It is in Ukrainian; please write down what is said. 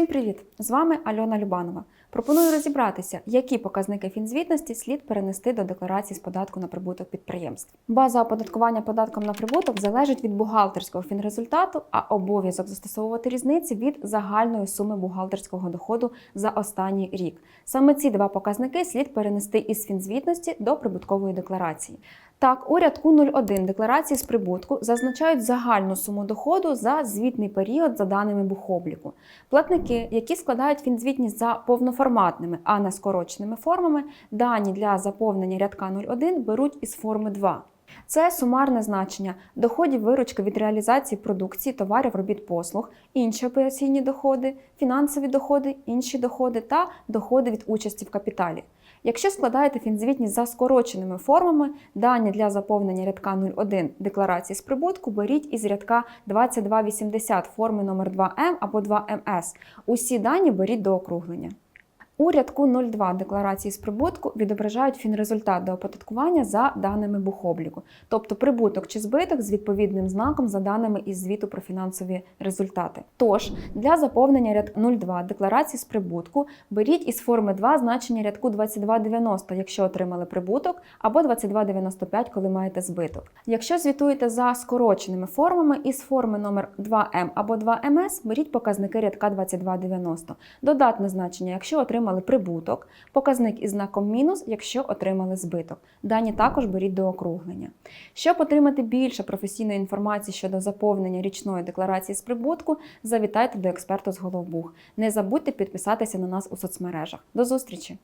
привіт! З вами Альона Любанова. Пропоную розібратися, які показники фінзвітності слід перенести до декларації з податку на прибуток підприємств. База оподаткування податком на прибуток залежить від бухгалтерського фінрезультату, а обов'язок застосовувати різниці від загальної суми бухгалтерського доходу за останній рік. Саме ці два показники слід перенести із фінзвітності до прибуткової декларації. Так, у рядку 01 декларації з прибутку зазначають загальну суму доходу за звітний період за даними бухобліку. Платники, які складають фінзвітність за повноформатними, а не скороченими формами, дані для заповнення рядка 01 беруть із форми 2. Це сумарне значення доходів виручки від реалізації продукції, товарів, робіт, послуг, інші операційні доходи, фінансові доходи, інші доходи та доходи від участі в капіталі. Якщо складаєте фінзвітність за скороченими формами, дані для заповнення рядка 01 декларації з прибутку беріть із рядка 2280 форми номер 2М або 2МС. Усі дані беріть до округлення. У рядку 02 декларації з прибутку відображають фінрезультат до оподаткування за даними бухобліку, тобто прибуток чи збиток з відповідним знаком за даними із звіту про фінансові результати. Тож для заповнення ряд 02 декларації з прибутку беріть із форми 2 значення рядку 2290, якщо отримали прибуток, або 2295, коли маєте збиток. Якщо звітуєте за скороченими формами, із форми номер 2М або 2МС беріть показники рядка 2290. Додатне значення, якщо отримали прибуток, показник із знаком мінус, якщо отримали збиток. Дані також беріть до округлення. Щоб отримати більше професійної інформації щодо заповнення річної декларації з прибутку, завітайте до експерта з Головбух. Не забудьте підписатися на нас у соцмережах. До зустрічі!